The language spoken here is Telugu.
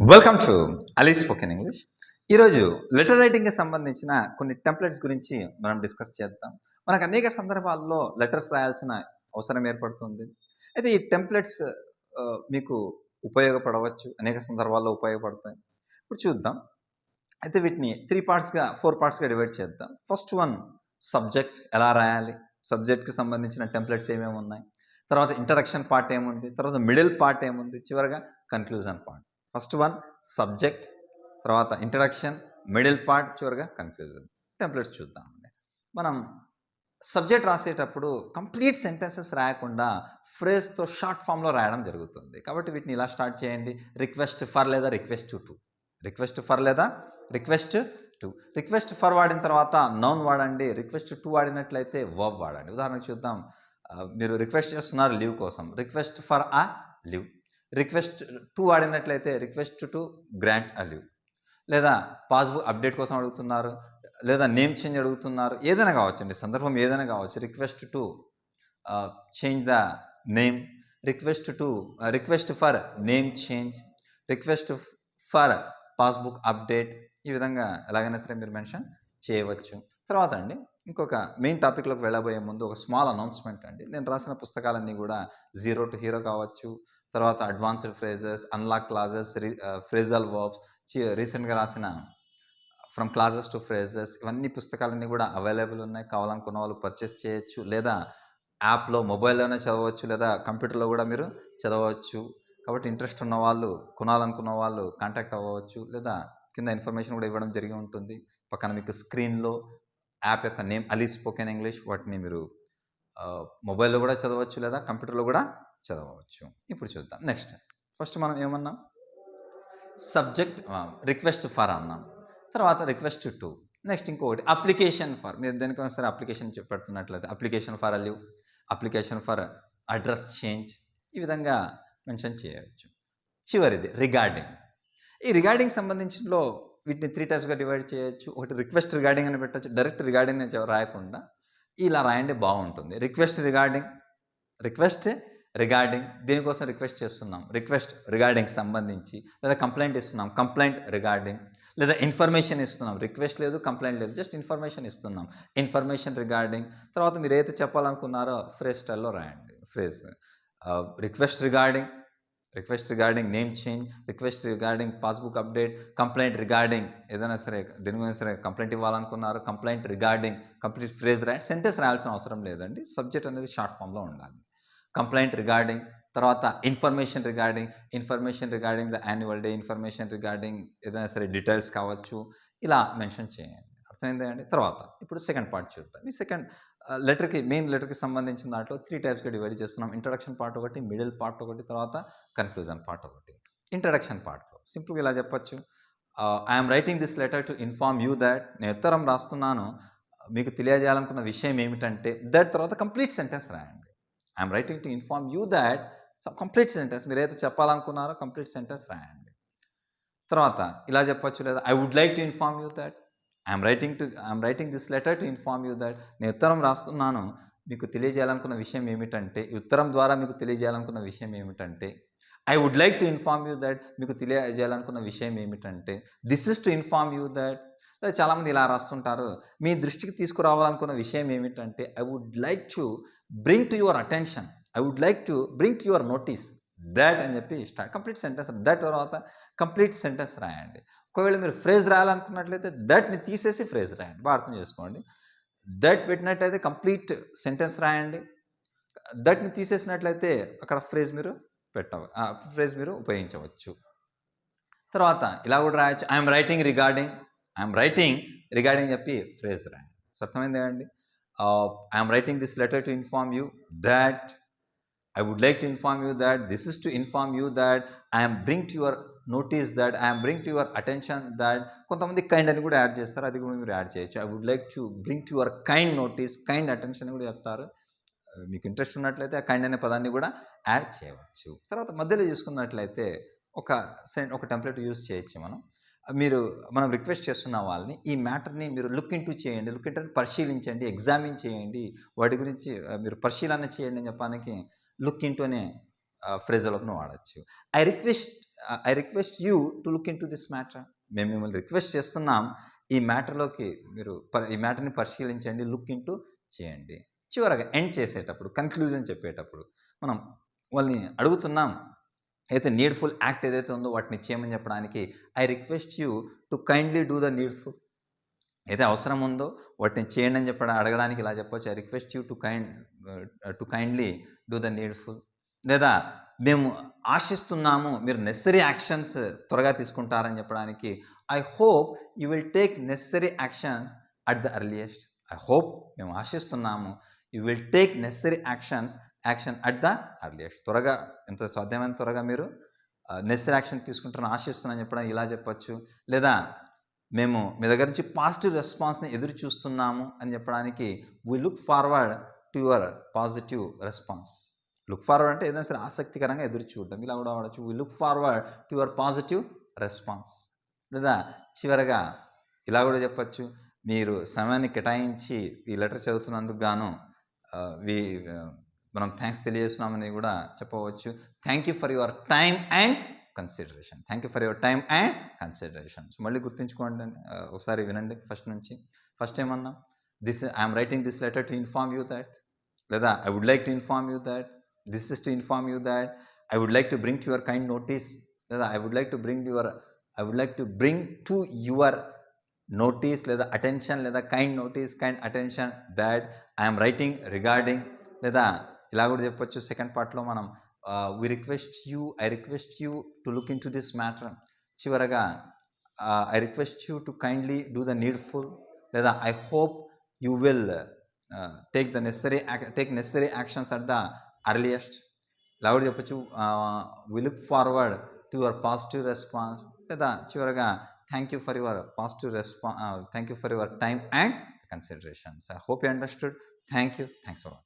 Welcome to Ali spoken English ఈరోజు లెటర్ రైటింగ్కి సంబంధించిన కొన్ని టెంప్లెట్స్ గురించి మనం డిస్కస్ చేద్దాం. మనకు అనేక సందర్భాల్లో లెటర్స్ రాయాల్సిన అవసరం ఏర్పడుతుంది. అయితే ఈ టెంప్లెట్స్ మీకు ఉపయోగపడవచ్చు. అనేక సందర్భాల్లో ఉపయోగపడతాయి. ఇప్పుడు చూద్దాం. అయితే వీటిని త్రీ పార్ట్స్గా ఫోర్ పార్ట్స్గా డివైడ్ చేద్దాం. ఫస్ట్ వన్ సబ్జెక్ట్ ఎలా రాయాలి? సబ్జెక్ట్కి సంబంధించిన టెంప్లెట్స్ ఏమేమి ఉన్నాయి? తర్వాత ఇంట్రడక్షన్ పార్ట్ ఏముంది? తర్వాత మిడిల్ పార్ట్ ఏముంది? చివరిగా conclusion part first one subject తర్వాత ఇంట్రడక్షన్ మిడిల్ పార్ట్ చివరిగా కన్ఫ్యూజన్. టెంప్లెట్స్ చూద్దామండి. మనం సబ్జెక్ట్ రాసేటప్పుడు కంప్లీట్ సెంటెన్సెస్ రాయకుండా ఫ్రేజ్తో షార్ట్ ఫామ్లో రాయడం జరుగుతుంది. కాబట్టి వీటిని ఇలా స్టార్ట్ చేయండి. రిక్వెస్ట్ ఫర్ లేదా రిక్వెస్ట్ టు. రిక్వెస్ట్ ఫర్ లేదా రిక్వెస్ట్ టు. రిక్వెస్ట్ ఫర్ వాడిన తర్వాత నౌన్ వాడండి. రిక్వెస్ట్ టు వాడినట్లయితే వర్బ్ వాడండి. ఉదాహరణకు చూద్దాం. మీరు రిక్వెస్ట్ చేస్తున్నారు లీవ్ కోసం. రిక్వెస్ట్ ఫర్ ఆ లీవ్. రిక్వెస్ట్ టు వాడినట్లయితే రిక్వెస్ట్ టు గ్రాంట్ అ లేదా పాస్బుక్ అప్డేట్ కోసం అడుగుతున్నారు లేదా నేమ్ చేంజ్ అడుగుతున్నారు ఏదైనా కావచ్చు అండి సందర్భం ఏదైనా కావచ్చు request to change the name request to request for name change request for passbook update ఈ విధంగా ఎలాగైనా సరే మీరు మెన్షన్ చేయవచ్చు. తర్వాత అండి ఇంకొక మెయిన్ టాపిక్లోకి వెళ్ళబోయే ముందు ఒక స్మాల్ అనౌన్స్మెంట్ అండి. నేను రాసిన పుస్తకాలన్నీ కూడా జీరో టు హీరో కావచ్చు తర్వాత advanced phrases unlock clauses phrasal verbs రీసెంట్గా రాసిన ఫ్రమ్ క్లాజెస్ టు ఫ్రేజెస్ ఇవన్నీ పుస్తకాలన్నీ కూడా అవైలబుల్ ఉన్నాయి. కావాలనుకున్న వాళ్ళు పర్చేస్ చేయొచ్చు. లేదా యాప్లో మొబైల్లోనే చదవచ్చు. లేదా కంప్యూటర్లో కూడా మీరు చదవచ్చు. కాబట్టి ఇంట్రెస్ట్ ఉన్న వాళ్ళు కొనాలనుకున్న వాళ్ళు కాంటాక్ట్ అవ్వవచ్చు లేదా కింద ఇన్ఫర్మేషన్ కూడా ఇవ్వడం జరిగి ఉంటుంది. పక్కన మీకు స్క్రీన్లో యాప్ యొక్క నేమ్ అలీ స్పోకెన్ ఇంగ్లీష్ వాటిని మీరు uh, మొబైల్లో కూడా చదవచ్చు. లేదా కంప్యూటర్లో కూడా చదవచ్చు ఇప్పుడు చూద్దాం. నెక్స్ట్ ఫస్ట్ మనం ఏమన్నాం? సబ్జెక్ట్ రిక్వెస్ట్ ఫర్ అన్నాం. తర్వాత రిక్వెస్ట్ టు నెక్స్ట్ ఇంకొకటి అప్లికేషన్ ఫర్ మీరు దేనికైనా సరే application పెడుతున్నట్లయితే application for leave application for address change ఈ విధంగా మెన్షన్ చేయవచ్చు. చివరిది రిగార్డింగ్ ఈ రిగార్డింగ్ సంబంధించిలో వీటిని త్రీ టైప్స్గా డివైడ్ చేయొచ్చు. ఒకటి రిక్వెస్ట్ రిగార్డింగ్ అని పెట్టచ్చు. డైరెక్ట్ రిగార్డింగ్ అని రాయకుండా ఇలా రాయండి బాగుంటుంది. రిక్వెస్ట్ రిగార్డింగ్ రిక్వెస్ట్ రిగార్డింగ్ దీనికోసం రిక్వెస్ట్ చేస్తున్నాం. రిక్వెస్ట్ రిగార్డింగ్ సంబంధించి లేదా కంప్లైంట్ ఇస్తున్నాం. కంప్లైంట్ రిగార్డింగ్ లేదా ఇన్ఫర్మేషన్ ఇస్తున్నాం. రిక్వెస్ట్ లేదు కంప్లైంట్ లేదు జస్ట్ ఇన్ఫర్మేషన్ ఇస్తున్నాం. ఇన్ఫర్మేషన్ రిగార్డింగ్ తర్వాత మీరు ఏదైతే చెప్పాలనుకున్నారో ఫ్రేజ్ స్టైల్లో రాయండి. Phrase request regarding request regarding name change request regarding passbook update complaint regarding ఏదైనా సరే దీని గురించి సరే కంప్లైంట్ ఇవ్వాలనుకున్నారు కంప్లైంట్ రిగార్డింగ్ కంప్లీట్ ఫ్రేజ్ రాయండి సెంటెన్స్ రాయాల్సిన అవసరం లేదండి. సబ్జెక్ట్ అనేది షార్ట్ ఫామ్లో ఉండాలి. కంప్లైంట్ రిగార్డింగ్ తర్వాత information regarding information regarding the annual day information regarding ఏదైనా సరే డీటెయిల్స్ కావచ్చు ఇలా మెన్షన్ చేయండి. అర్థమైందా అండి? తర్వాత ఇప్పుడు సెకండ్ పార్ట్ చూద్దాం. ఈ సెకండ్ లెటర్కి మెయిన్ లెటర్కి సంబంధించిన దాంట్లో త్రీ టైప్స్గా డివైడ్ చేస్తున్నాం. ఇంట్రడక్షన్ పార్ట్ ఒకటి మిడిల్ పార్ట్ ఒకటి తర్వాత కన్క్లూజన్ పార్ట్ ఒకటి. ఇంట్రడక్షన్ పార్ట్లో సింపుల్గా ఇలా చెప్పచ్చు. I'm writing this letter to inform you that నేను ఉత్తరం రాస్తున్నాను. మీకు తెలియజేయాలనుకున్న విషయం ఏమిటంటే దట్ తర్వాత కంప్లీట్ సెంటెన్స్ రాయండి. I'm writing to inform you that complete sentence మీరు ఏదైతే చెప్పాలనుకున్నారో కంప్లీట్ సెంటెన్స్ రాయండి. తర్వాత ఇలా చెప్పచ్చు లేదా? I would like to inform you that I'm writing to I'm writing this letter to inform you that నేను ఉత్తరం రాస్తున్నాను. మీకు తెలియజేయాలనుకున్న విషయం ఏమిటంటే ఈ ఉత్తరం ద్వారా మీకు తెలియజేయాలనుకున్న విషయం ఏమిటంటే I would like to inform you that మీకు తెలియజేయాలనుకున్న విషయం ఏమిటంటే this is to inform you that చాలామంది ఇలా రాస్తుంటారు. మీ దృష్టికి తీసుకురావాలనుకున్న విషయం ఏమిటంటే I would like to bring to your attention I would like to bring to your notice that అని చెప్పి స్టార్ట్ కంప్లీట్ సెంటెన్స్ దట్ తర్వాత కంప్లీట్ సెంటెన్స్ రాయండి. ఒకవేళ మీరు ఫ్రేజ్ రాయాలనుకున్నట్లయితే దట్ని తీసేసి ఫ్రేజ్ రాయండి. బాగా అర్థం చేసుకోండి. దట్ పెట్టినట్లయితే కంప్లీట్ సెంటెన్స్ రాయండి. దట్ని తీసేసినట్లయితే అక్కడ ఫ్రేజ్ మీరు పెట్టవ ఫ్రేజ్ మీరు ఉపయోగించవచ్చు. తర్వాత ఇలా కూడా రాయొచ్చు. I'm writing regarding I'm writing regarding చెప్పి ఫ్రేజ్ రాయండి సో అర్థమైంది కదండి I'm writing this letter to inform you that I would like to inform you that this is to inform you that I'm bring to your notice that I'm bring to your attention that. కొంతమంది కైండ్ అని కూడా యాడ్ చేస్తారు అది కూడా మీరు యాడ్ చేయొచ్చు. I would like to bring to your kind notice kind attention కూడా చెప్తారు. మీకు ఇంట్రెస్ట్ ఉన్నట్లయితే ఆ కైండ్ అనే పదాన్ని కూడా యాడ్ చేయవచ్చు. తర్వాత మధ్యలో చూసుకున్నట్లయితే ఒక సెంట్ ఒక టెంప్లెట్ యూస్ చేయొచ్చు మనం. మీరు మనం రిక్వెస్ట్ చేస్తున్న వాళ్ళని ఈ మ్యాటర్ని మీరు లుక్ ఇంటూ చేయండి లుక్ ఇంటూ పరిశీలించండి ఎగ్జామిన్ చేయండి వాటి గురించి మీరు పరిశీలన చేయండి అని చెప్పడానికి లుక్ ఇంటూ అనే ఫ్రేజలోకి వాడచ్చు. I request I request you to look in this matter. మేము మిమ్మల్ని రిక్వెస్ట్ చేస్తున్నాం ఈ మ్యాటర్లోకి మీరు ఈ మ్యాటర్ని పరిశీలించండి లుక్ ఇంటూ చేయండి. చివరగా ఎండ్ చేసేటప్పుడు కన్క్లూజన్ చెప్పేటప్పుడు మనం వాళ్ళని అడుగుతున్నాం అయితే నీడ్ఫుల్ యాక్ట్ ఏదైతే ఉందో వాటిని చేయమని చెప్పడానికి I request you to kindly do the needful. ఏదైతే అవసరం ఉందో వాటిని చేయండి అని చెప్పడం అడగడానికి ఇలా చెప్పొచ్చు. I request you to kind to kindly do the needful. లేదా మేము ఆశిస్తున్నాము మీరు నెసరీ యాక్షన్స్ త్వరగా తీసుకుంటారని చెప్పడానికి I hope you will take necessary actions at the earliest I hope మేము ఆశిస్తున్నాము you will take necessary actions action at the earliest త్వరగా ఎంత సాధ్యమైన త్వరగా మీరు నెసరీ యాక్షన్ తీసుకుంటారని ఆశిస్తున్నాను చెప్పడం ఇలా చెప్పొచ్చు. లేదా మేము మీ దగ్గర నుంచి పాజిటివ్ రెస్పాన్స్ని ఎదురు చూస్తున్నాము అని చెప్పడానికి we look forward to your positive response look forward అంటే ఏదైనా సరే ఆసక్తికరంగా ఎదురు చూడడం. ఇలా కూడా వాడచ్చు. We look forward to your positive response లేదా చివరగా ఇలా కూడా చెప్పచ్చు. మీరు సమయాన్ని కేటాయించి ఈ లెటర్ చదువుతున్నందుకు గాను వీ వి మనం థ్యాంక్స్ తెలియజేస్తున్నామని కూడా చెప్పవచ్చు. Thank you for your time and consideration thank you for your time and consideration so మళ్ళీ గుర్తుంచుకోండి ఒకసారి వినండి ఫస్ట్ నుంచి. ఫస్ట్ ఏమన్నా? This I'm writing this letter to inform you that లేదా I would like to inform you that this is to inform you that I would like to bring to your kind notice లేదా I would like to bring your I would like to bring to your notice లేదా అటెన్షన్ లేదా kind notice kind attention that I'm writing regarding లేదా ఇలా కూడా చెప్పొచ్చు. సెకండ్ పార్ట్లో మనం we request you I request you to look in to this matter చివరగా I request you to kindly do the needful లేదా I hope you will take the necessary take necessary actions at the earliest ఇలా కూడా చెప్పొచ్చు. We look forward to your positive response లేదా చివరగా thank you for your positive response thank you for your time and considerations I hope you understood thank you thanks for